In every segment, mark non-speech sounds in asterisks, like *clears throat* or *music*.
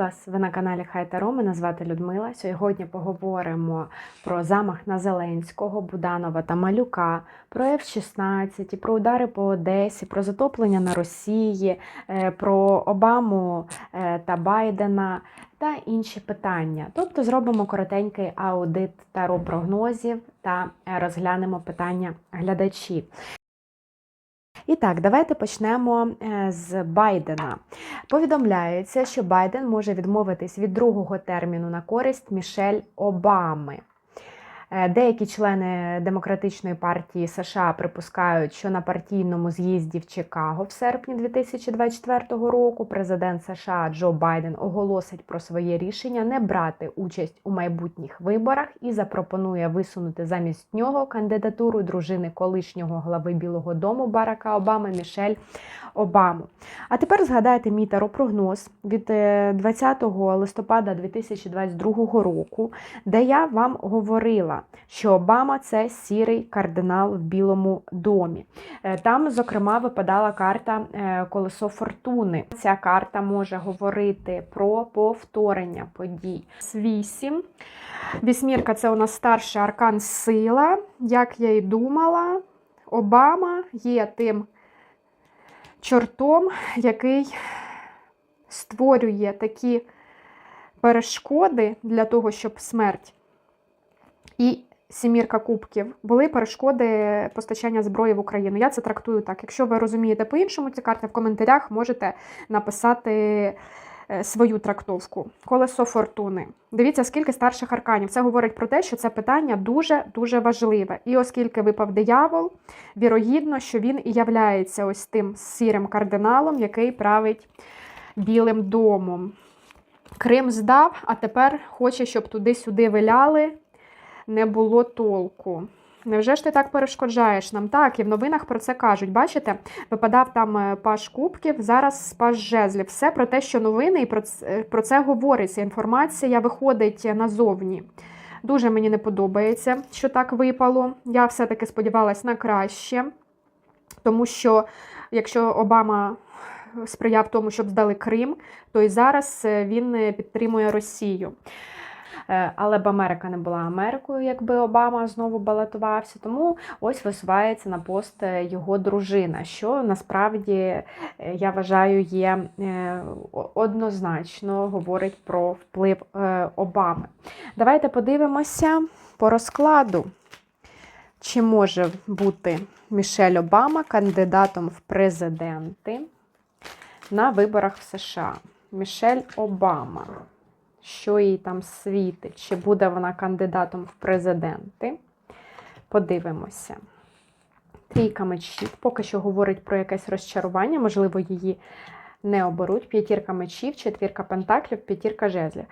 вас! Ви на каналі Хай Таро. Мене звати Людмила. Сьогодні поговоримо про замах на Зеленського, Буданова та Малюка, про F-16, про удари по Одесі, про затоплення на Росії, е, про Обаму е, та Байдена та інші питання. Тобто зробимо коротенький аудит таро прогнозів та розглянемо питання глядачів. І так, давайте почнемо е, з Байдена. Повідомляється, що Байден може відмовитись від другого терміну на користь Мішель Обами. Е, Деякі члени Демократичної партії США припускають, що на партійному з'їзді в Чикаго в серпні 2024 року президент США Джо Байден оголосить про своє рішення не брати участь у майбутніх виборах і запропонує висунути замість нього кандидатуру дружини колишнього глави Білого Дому Барака Обами Мішель Обаму. А тепер згадайте мій таропрогноз від е, 20 листопада 2022 року, де я вам говорила, що Обама це сірий кардинал в Білому домі. Е, Там, зокрема, випадала карта е, Колесо Фортуни. Ця карта може говорити про повторення подій. Вісім. Вісьмірка це у нас старший аркан сила. Як я й думала, Обама є тим чортом, який створює такі перешкоди для того, щоб смерть і сімірка кубків були перешкоди постачання зброї в Україну. Я це трактую так. Якщо ви розумієте по-іншому ці карти, в коментарях можете написати е, свою трактовку. Колесо фортуни. Дивіться, скільки старших арканів. Це говорить про те, що це питання дуже-дуже важливе. І оскільки випав диявол, вірогідно, що він і являється ось тим сірим кардиналом, який править Білим домом. Крим здав, а тепер хоче, щоб туди-сюди виляли, не було толку. Невже ж ти так перешкоджаєш нам? Так, і в новинах про це кажуть. Бачите, випадав там е, паш кубків, зараз паш жезлів. Все про те, що новини, і про це, про це говориться. Інформація виходить назовні. Дуже мені не подобається, що так випало. Я все-таки сподівалась на краще, тому що якщо Обама сприяв тому, щоб здали Крим, то і зараз е, він е, підтримує Росію. Е, Але б Америка не була Америкою, якби Обама знову балотувався. Тому ось висувається на пост е, його дружина, що насправді е, я вважаю є однозначно говорить про вплив Обами. Давайте подивимося по розкладу. Чи може бути Мішель Обама кандидатом в президенти на виборах в США? Мішель Обама. Що їй там світить? Чи буде вона кандидатом в президенти? Подивимося. Трійка мечів поки що говорить про якесь розчарування, можливо, її не оберуть. П'ятірка мечів, четвірка пентаклів, п'ятірка жезлів.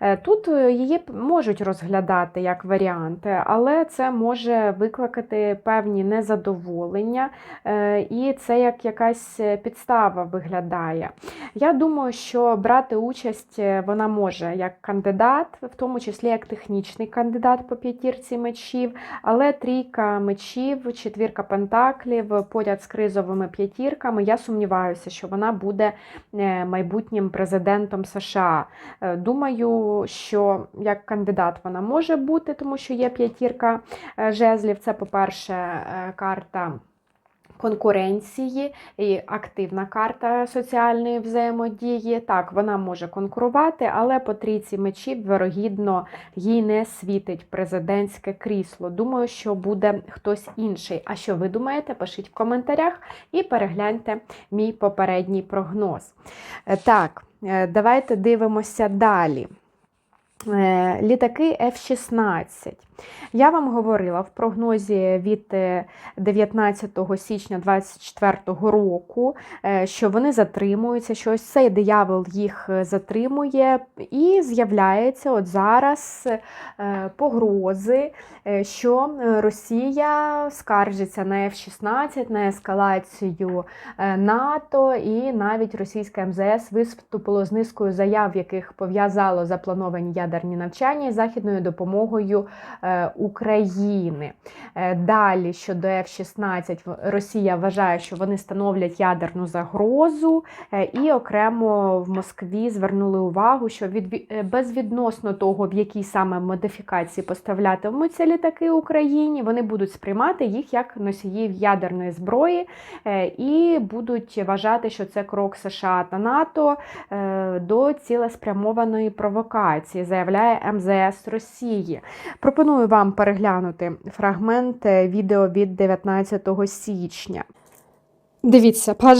Е, Тут е, її можуть розглядати як варіанти, але це може викликати певні незадоволення, е, і це як якась підстава виглядає. Я думаю, що брати участь вона може як кандидат, в тому числі як технічний кандидат по п'ятірці мечів, але трійка мечів, четвірка пентаклів поряд з кризовими п'ятірками. Я сумніваюся, що вона буде майбутнім президентом США. Е, Думаю, що як кандидат вона може бути, тому що є п'ятірка е, жезлів. Це, по-перше, е, карта. Конкуренції і активна карта соціальної взаємодії. Так, вона може конкурувати, але по трійці мечів, вирогідно, їй не світить президентське крісло. Думаю, що буде хтось інший. А що ви думаєте? Пишіть в коментарях і перегляньте мій попередній прогноз. Е, Так, е, давайте дивимося далі. Е, Літаки F-16. Я вам говорила в прогнозі від е, 19 січня 2024 року, е, що вони затримуються, що ось цей диявол їх е, затримує, і з'являється от зараз е, погрози, е, що е, Росія скаржиться на F-16, на ескалацію е, НАТО, і навіть російське МЗС виступило з низкою заяв, яких пов'язало заплановані ядерні ядерні навчання із західною допомогою е, України. Е, Далі щодо F-16, Росія вважає, що вони становлять ядерну загрозу, е, і окремо в Москві звернули увагу, що від, безвідносно того, в якій саме модифікації поставлятимуться літаки Україні, вони будуть сприймати їх як носіїв ядерної зброї і будуть вважати, що це крок США та НАТО до цілеспрямованої провокації, заявляє МЗС Росії. Пропоную вам переглянути фрагмент е, відео від 19 січня. Дивіться, паж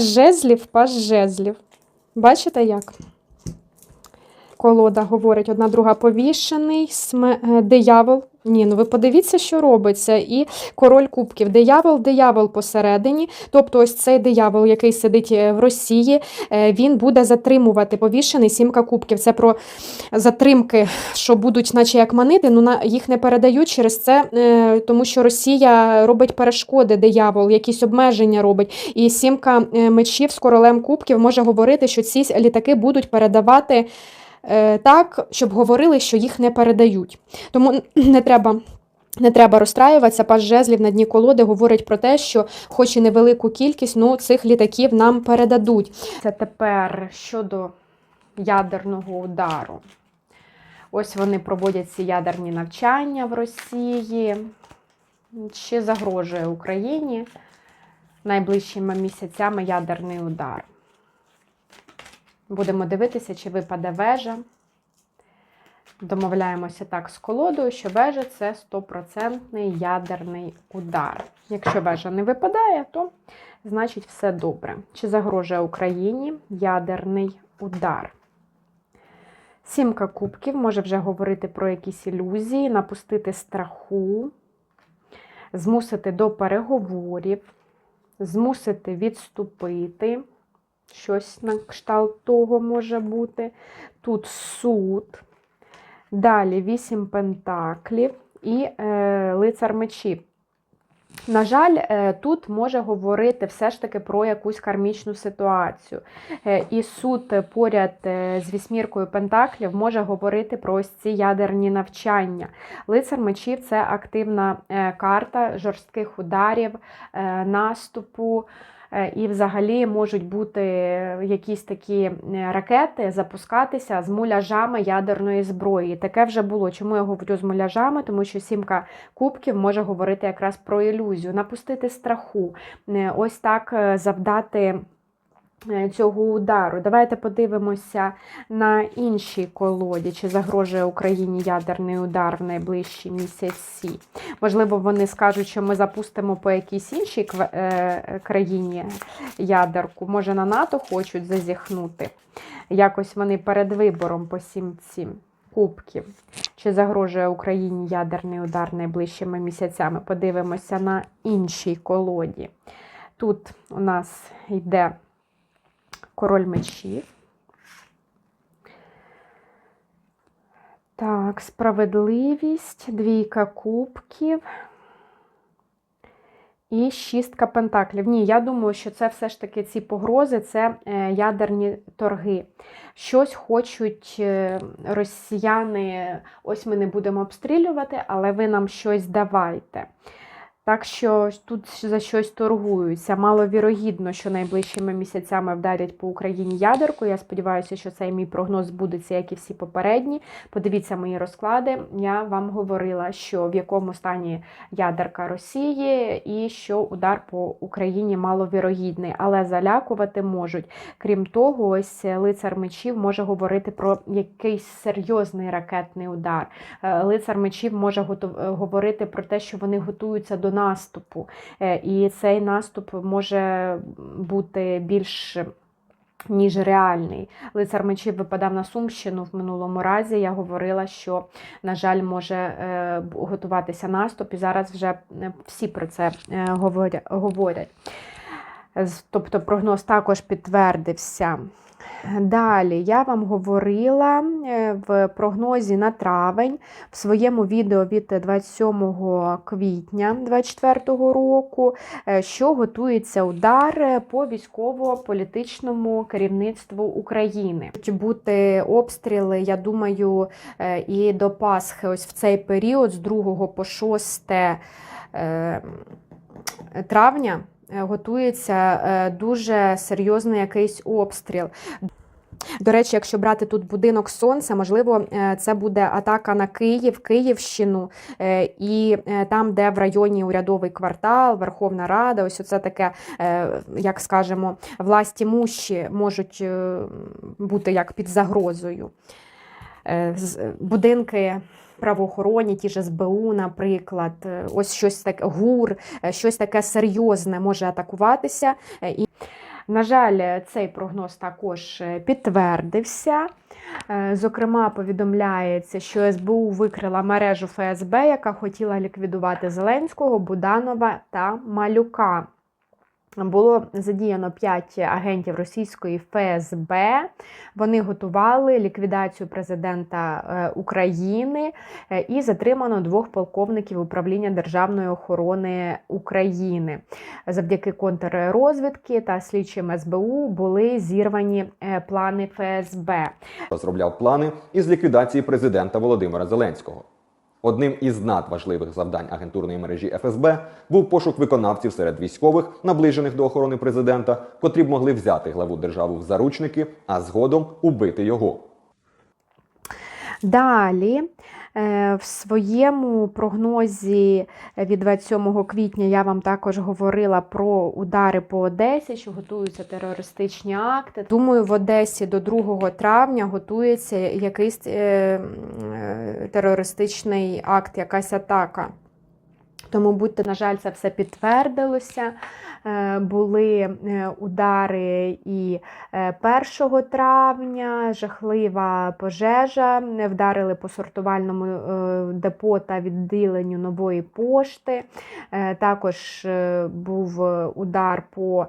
жезлів. Бачите як? Колода говорить одна друга повішений, сме... е, диявол. Ні, ну ви подивіться, що робиться. І король кубків. Диявол, диявол посередині. Тобто, ось цей диявол, який сидить е, в Росії, е, він буде затримувати повішений сімка кубків. Це про затримки, що будуть, наче як манити, ну їх не передають через це, тому що Росія робить перешкоди, диявол, якісь обмеження робить. І сімка мечів з королем кубків може говорити, що ці літаки будуть передавати так, щоб говорили, що їх не передають. Тому *clears throat* не треба. Не треба розстраюватися, паж жезлів на дні колоди говорить про те, що хоч і невелику кількість, ну цих літаків нам передадуть. Це тепер щодо ядерного удару. Ось вони проводять ці ядерні навчання в Росії. Чи загрожує Україні найближчими місяцями ядерний удар? Будемо дивитися, чи випаде вежа. Домовляємося так з колодою, що вежа це стопроцентний ядерний удар. Якщо вежа не випадає, то значить все добре. Чи загрожує Україні ядерний удар? Сімка кубків може вже говорити про якісь ілюзії, напустити страху, змусити до переговорів, змусити відступити. Щось на кшталт того може бути. Тут суд. Далі вісім пентаклів і е, лицар мечів. На жаль, е, тут може говорити все ж таки про якусь кармічну ситуацію. Е, І суд поряд е, з вісьміркою пентаклів може говорити про ось ці ядерні навчання. Лицар мечів це активна карта жорстких ударів, наступу. Е, І взагалі можуть бути якісь такі е, ракети запускатися з муляжами ядерної зброї. Таке вже було. Чому я говорю з муляжами? Тому що сімка кубків може говорити якраз про ілюзію, напустити страху, е, ось так е, завдати. Е, Цього удару. Давайте подивимося на іншій колоді, чи загрожує Україні ядерний удар в найближчі місяці. Можливо, вони скажуть, що ми запустимо по якійсь іншій е, країні ядерку. Може, на НАТО хочуть зазіхнути. Якось вони перед вибором по сімці кубків. Чи загрожує Україні ядерний удар найближчими місяцями? Подивимося на іншій колоді. Тут у нас йде король мечів. Так, справедливість, двійка кубків. І шістка пентаклів. Ні, я думаю, що це все ж таки ці погрози, це е, ядерні торги. Щось хочуть е, росіяни, ось ми не будемо обстрілювати, але ви нам щось давайте. Так що тут за щось торгуються. Маловірогідно, що найближчими місяцями вдарять по Україні ядерку. Я сподіваюся, що цей мій прогноз збудеться, як і всі попередні. Подивіться мої розклади. Я вам говорила, що в якому стані ядерка Росії і що удар по Україні маловірогідний, але залякувати можуть. Крім того, ось лицар мечів може говорити про якийсь серйозний ракетний удар. Е, Лицар мечів може е, говорити про те, що вони готуються до наступу. Е, І цей наступ може бути більш ніж реальний. Лицар мечів випадав на Сумщину в минулому разі. Я говорила, що, на жаль, може е, готуватися наступ, і зараз вже е, всі про це говорять. Тобто прогноз також підтвердився. Далі я вам говорила е, в прогнозі на травень в своєму відео від 27 квітня 2024 року, е, що готується удар е, по військово-політичному керівництву України. Бути обстріли, я думаю, і до Пасхи, ось в цей період з 2 по 6 е, травня. Е, Готується е, дуже серйозний якийсь обстріл. До речі, якщо брати тут будинок сонця, можливо, е, це буде атака на Київ, Київщину, і там, де в районі урядовий квартал, Верховна Рада, ось це таке, як скажемо, власті мущі можуть бути як під загрозою. Будинки. Правоохоронні, ті ж СБУ, наприклад, е, ось щось таке гур, е, щось таке серйозне може атакуватися. Е, І, на жаль, цей прогноз також підтвердився. Зокрема, повідомляється, що СБУ викрила мережу ФСБ, яка хотіла ліквідувати Зеленського, Буданова та Малюка. Було задіяно 5 агентів російської ФСБ. Вони готували ліквідацію президента е, України е, і затримано двох полковників управління Державної охорони України. Завдяки контррозвідки та слідчим СБУ були зірвані е, плани ФСБ. розробляв плани із ліквідації президента Володимира Зеленського. Одним із надважливих завдань агентурної мережі ФСБ був пошук виконавців серед військових, наближених до охорони президента, котрі б могли взяти главу держави в заручники, а згодом убити його. Далі в своєму прогнозі від 27 квітня я вам також говорила про удари по Одесі, що готуються терористичні акти. Думаю, в Одесі до 2 травня готується якийсь е, е, терористичний акт, якась атака. Тому будьте, на жаль, це все підтвердилося. Е, Були е, удари і е, 1 травня, жахлива пожежа, е, вдарили по сортувальному е, депо та відділенню нової пошти. Е, Також е, був е, удар по,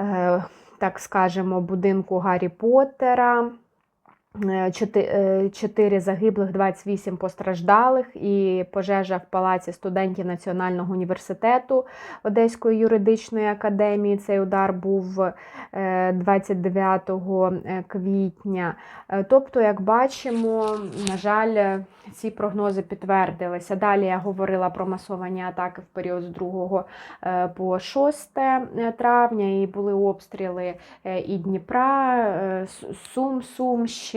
е, так скажемо, будинку Гаррі Поттера. Е, чоти- е, Чотири загиблих, 28 постраждалих, і пожежа в палаці студентів Національного університету Одеської юридичної академії. Цей удар був е, 29 квітня. Е, Тобто, як бачимо, на жаль, е, ці прогнози підтвердилися. Далі я говорила про масовані атаки в період з 2 е, по 6 травня, і були обстріли е, і Дніпра, е, С-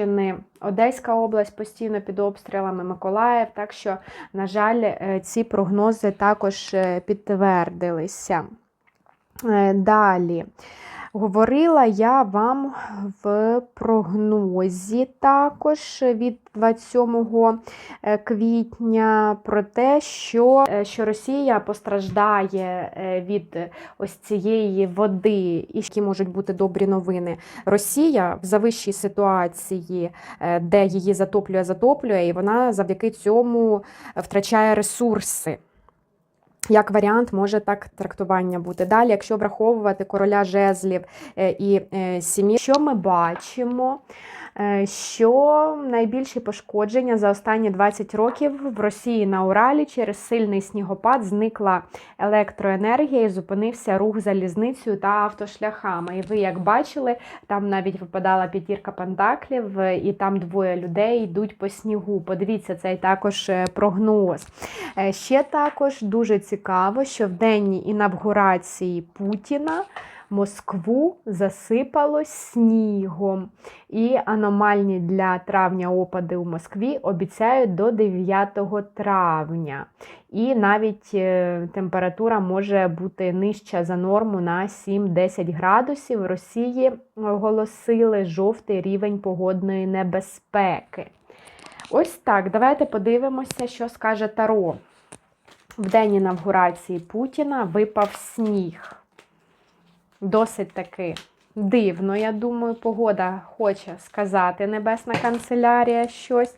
Сум, Одеська область постійно під обстрілами, Миколаїв. Так що, на жаль, е, ці прогнози також е, підтвердилися. Е, Далі. Говорила я вам в прогнозі також від 27 е, квітня про те, що, е, що Росія постраждає е, від ось цієї води, і які можуть бути добрі новини. Росія в завищій ситуації, де її затоплює, затоплює, і вона завдяки цьому втрачає ресурси. Як варіант, може так трактування бути. Далі, якщо враховувати короля жезлів е, і е, сім'ї, що ми бачимо? Е, Що найбільші пошкодження за останні 20 років в Росії на Уралі через сильний снігопад зникла електроенергія і зупинився рух залізницею та автошляхами. І ви, як бачили, там навіть випадала п'ятірка пентаклів, е, і там двоє людей йдуть по снігу. Подивіться цей також е, прогноз. Ще також дуже цікаво, що в день інавгурації Путіна Москву засипало снігом. І аномальні для травня опади у Москві обіцяють до 9 травня. І навіть е, температура може бути нижча за норму на 7-10 градусів. В Росії оголосили жовтий рівень погодної небезпеки. Ось так, давайте подивимося, що скаже Таро. В день інавгурації Путіна випав сніг. Досить таки дивно, я думаю, погода хоче сказати Небесна канцелярія щось.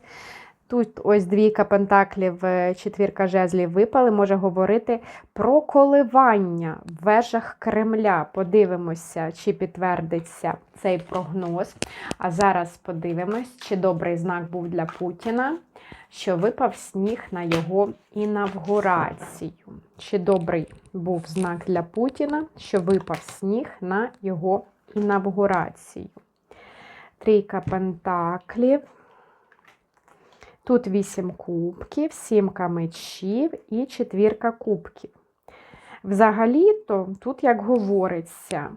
Тут ось двійка пентаклів, е, четвірка жезлів випали, може говорити про коливання в вежах Кремля. Подивимося, чи підтвердиться цей прогноз. А зараз подивимось, чи добрий знак був для Путіна, що випав сніг на його інавгурацію. Чи добрий був знак для Путіна, що випав сніг на його інавгурацію. Трійка пентаклів. Тут вісім кубків, сімка мечів і четвірка кубків. Взагалі-то, тут як говориться,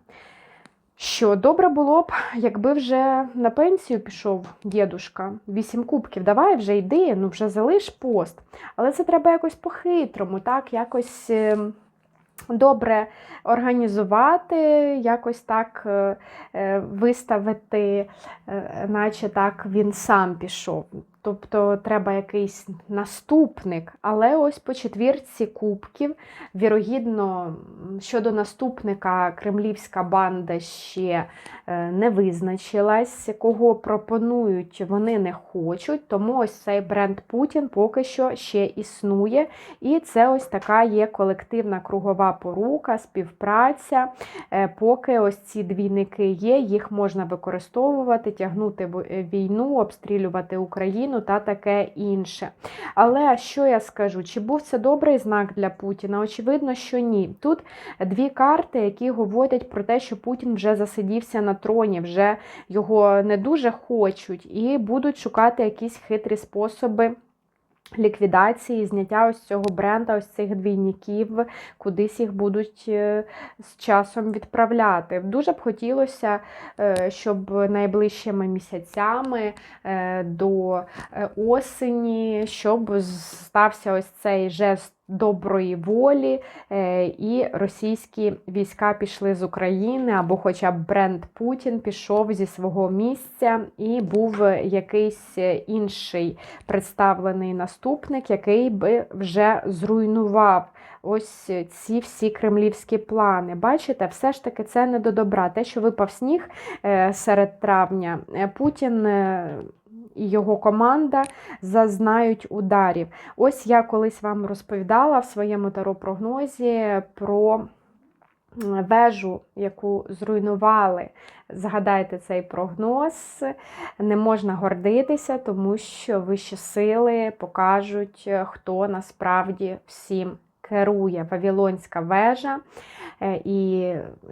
що добре було б, якби вже на пенсію пішов дідушка. Вісім кубків, давай вже йди, ну вже залиш пост. Але це треба якось по-хитрому, так, якось е, добре організувати, якось так е, е, виставити, наче так він сам пішов. Тобто треба якийсь наступник, але ось по четвірці кубків, вірогідно, щодо наступника кремлівська банда ще е, не визначилась, кого пропонують, вони не хочуть, тому ось цей бренд Путін поки що ще існує. І це ось така є колективна кругова порука, співпраця. Е, Поки ось ці двійники є, їх можна використовувати, тягнути е, війну, обстрілювати Україну та таке інше. Але що я скажу? Чи був це добрий знак для Путіна? Очевидно, що ні. Тут дві карти, які говорять про те, що Путін вже засидівся на троні, вже його не дуже хочуть, і будуть шукати якісь хитрі способи. Ліквідації, зняття ось цього бренда, ось цих двійників, кудись їх будуть е, з часом відправляти. Дуже б хотілося, е, щоб найближчими місяцями е, до осені, щоб стався ось цей жест доброї волі, е, і російські війська пішли з України, або хоча б бренд Путін пішов зі свого місця і був якийсь інший представлений наступник, який би вже зруйнував ось ці всі кремлівські плани. Бачите, все ж таки це не до добра. Те, що випав сніг е, серед травня, е, Путін. І його команда зазнають ударів. Ось я колись вам розповідала в своєму таро-прогнозі про вежу, яку зруйнували. Згадайте цей прогноз. Не можна гордитися, тому що вищі сили покажуть, е, хто насправді всім керує. Вавилонська вежа. Е, І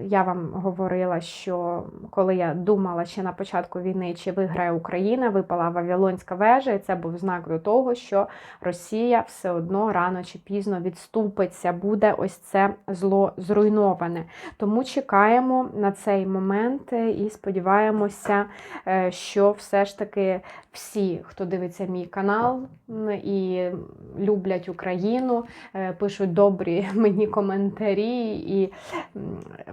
я вам говорила, що коли я думала ще на початку війни, чи виграє Україна, випала Вавилонська вежа, і це був знак до того, що Росія все одно рано чи пізно відступиться, буде ось це зло зруйноване. Тому чекаємо на цей момент е, і сподіваємося, е, що все ж таки всі, хто дивиться мій канал і люблять Україну, пишуть добрі *laughs* мені коментарі і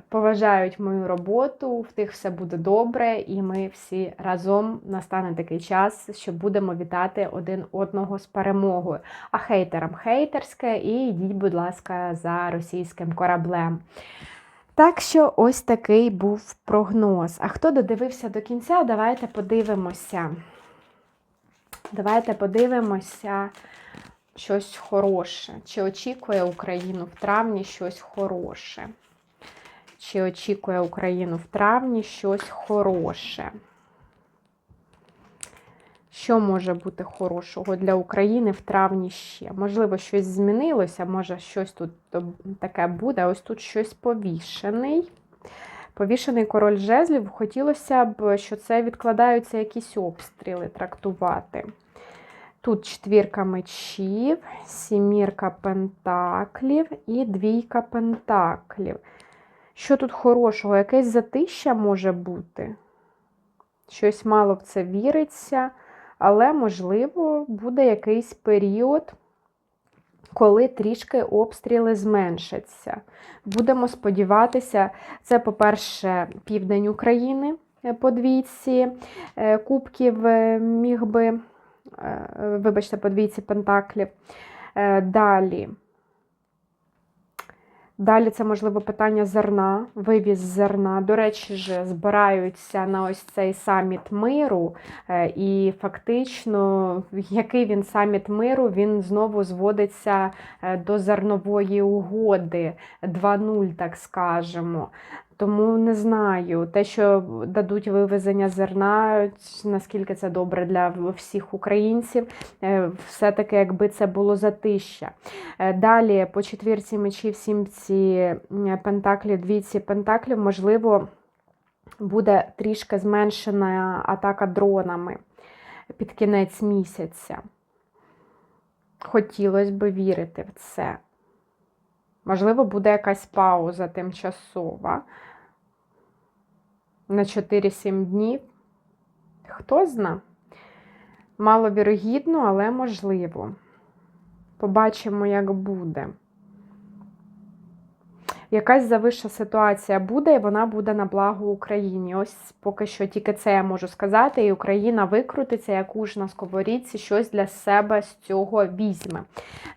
поважають мою роботу, в тих все буде добре, і ми всі разом настане такий час, що будемо вітати один одного з перемогою. А хейтерам хейтерське, і йдіть, будь ласка, за російським кораблем. Так що ось такий був прогноз. А хто додивився до кінця, давайте подивимося. Давайте подивимося щось хороше. Чи очікує Україну в травні щось хороше? Чи очікує Україну в травні щось хороше? Що може бути хорошого для України в травні ще? Можливо, щось змінилося, може щось тут таке буде. Ось тут щось повішений. Повішений король жезлів. Хотілося б, що це відкладаються якісь обстріли трактувати. Тут четвірка мечів, сімірка пентаклів і двійка пентаклів. Що тут хорошого? Якесь затища може бути. Щось мало в це віриться, але, можливо, буде якийсь період, коли трішки обстріли зменшаться. Будемо сподіватися, це, по-перше, південь України е, по двійці е, кубків е, міг би, вибачте, по двійці пентаклів. Е, Далі. Далі це можливо питання зерна, вивіз зерна. До речі, ж збираються на ось цей саміт миру, е, і фактично, який він саміт миру, він знову зводиться е, до зернової угоди 2.0, так скажемо. Тому не знаю, те, що дадуть вивезення зерна, наскільки це добре для всіх українців, е, все-таки якби це було затища. Е, Далі по четвірці мечів, сімці пентаклів, двійці пентаклів, можливо, буде трішки зменшена атака дронами під кінець місяця. Хотілося б вірити в це. Можливо, буде якась пауза тимчасова на 4-7 днів. Хто зна? Маловірогідно, але можливо. Побачимо, як буде. Якась завища ситуація буде, і вона буде на благо Україні. Ось поки що тільки це я можу сказати, і Україна викрутиться, як уж на сковорідці, щось для себе з цього візьме.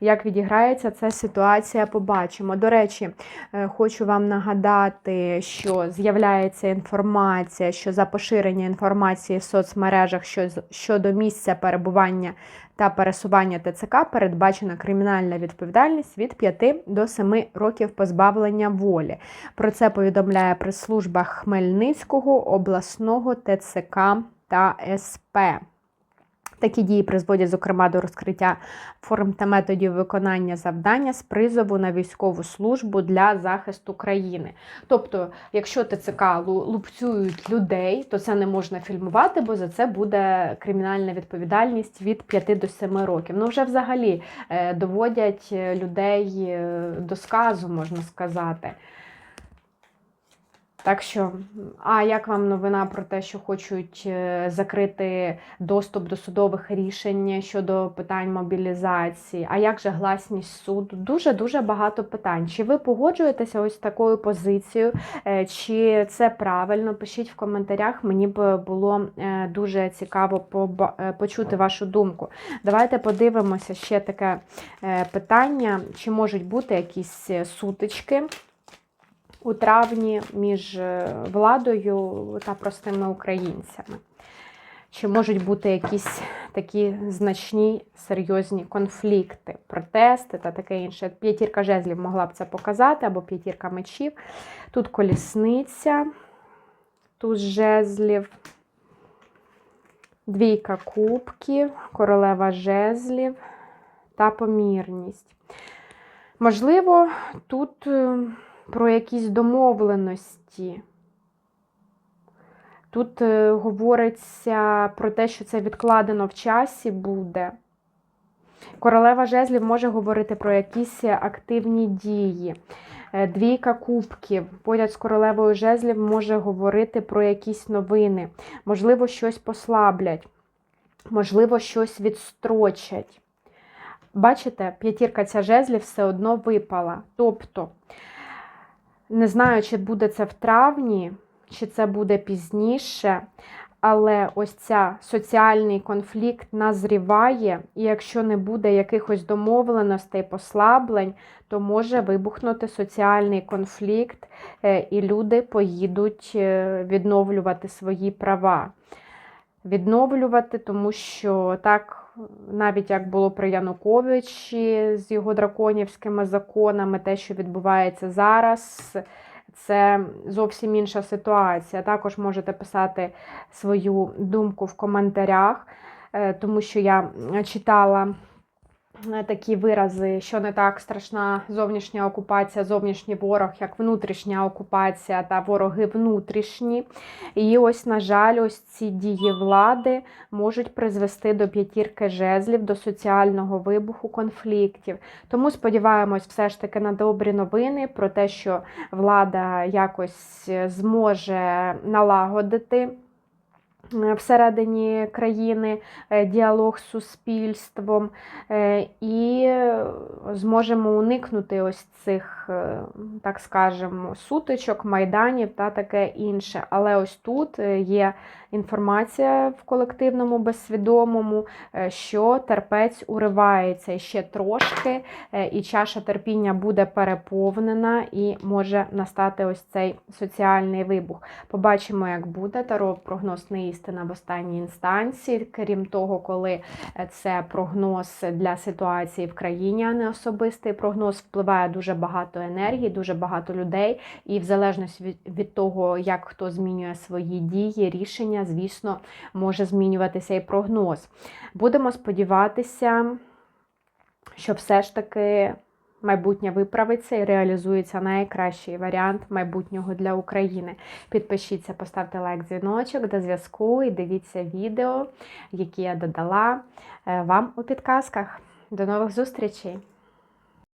Як відіграється ця ситуація, побачимо. До речі, е, хочу вам нагадати, що з'являється інформація, що за поширення інформації в соцмережах щодо місця перебування та пересування ТЦК передбачена кримінальна відповідальність від 5 до 7 років позбавлення волі. Про це повідомляє прес-служба Хмельницького обласного ТЦК та СП. Такі дії призводять, зокрема, до розкриття форм та методів виконання завдання з призову на військову службу для захисту країни. Тобто, якщо ТЦК лу- лупцюють людей, то це не можна фільмувати, бо за це буде кримінальна відповідальність від 5 до 7 років. Ну, вже взагалі е, доводять е, людей е, до сказу, можна сказати. Так що, а як вам новина про те, що хочуть е, закрити доступ до судових рішень щодо питань мобілізації? А як же гласність суду? Дуже дуже багато питань. Чи ви погоджуєтеся ось такою позицією? Е, Чи це правильно? Пишіть в коментарях. Мені б було е, дуже цікаво почути вашу думку. Давайте подивимося ще таке питання: чи можуть бути якісь сутички? У травні між е, владою та простими українцями. Чи можуть бути якісь такі значні серйозні конфлікти, протести та таке інше? П'ятірка жезлів могла б це показати, або п'ятірка мечів. Тут колісниця, тут жезлів, двійка кубків, королева жезлів та помірність. Можливо, тут е, про якісь домовленості. Тут е, говориться про те, що це відкладено в часі буде. Королева жезлів може говорити про якісь активні дії. Е, Двійка кубків поряд з королевою жезлів може говорити про якісь новини. Можливо, щось послаблять, можливо, щось відстрочать. Бачите, п'ятірка ця жезлів все одно випала. Тобто, не знаю, чи буде це в травні, чи це буде пізніше, але ось ця соціальний конфлікт назріває, і якщо не буде якихось домовленостей, послаблень, то може вибухнути соціальний конфлікт, е, і люди поїдуть е, відновлювати свої права. Відновлювати, тому що так, навіть як було при Януковичі з його драконівськими законами, те, що відбувається зараз, це зовсім інша ситуація. Також можете писати свою думку в коментарях, е, тому що я читала такі вирази, що не так страшна зовнішня окупація, зовнішній ворог, як внутрішня окупація та вороги внутрішні. І ось, на жаль, ось ці дії влади можуть призвести до п'ятірки жезлів, до соціального вибуху конфліктів. Тому сподіваємось все ж таки на добрі новини про те, що влада якось зможе налагодити е, всередині країни, е, діалог з суспільством, е, і е, зможемо уникнути ось цих, е, так скажемо, сутичок, майданів та таке інше. Але ось тут е, є інформація в колективному безсвідомому, е, що терпець уривається ще трошки, е, і чаша терпіння буде переповнена, і може настати ось цей соціальний вибух. Побачимо, як буде. Таро прогноз не істина в останній інстанції. Крім того, коли е, це прогноз для ситуації в країні, а не особистий прогноз, впливає дуже багато енергії, дуже багато людей, і в залежності від, від того, як хто змінює свої дії, рішення, звісно, може змінюватися і прогноз. Будемо сподіватися, що все ж таки майбутнє виправиться і реалізується найкращий варіант майбутнього для України. Підпишіться, поставте лайк, дзвіночок до зв'язку і дивіться відео, які я додала е, вам у підказках. До нових зустрічей!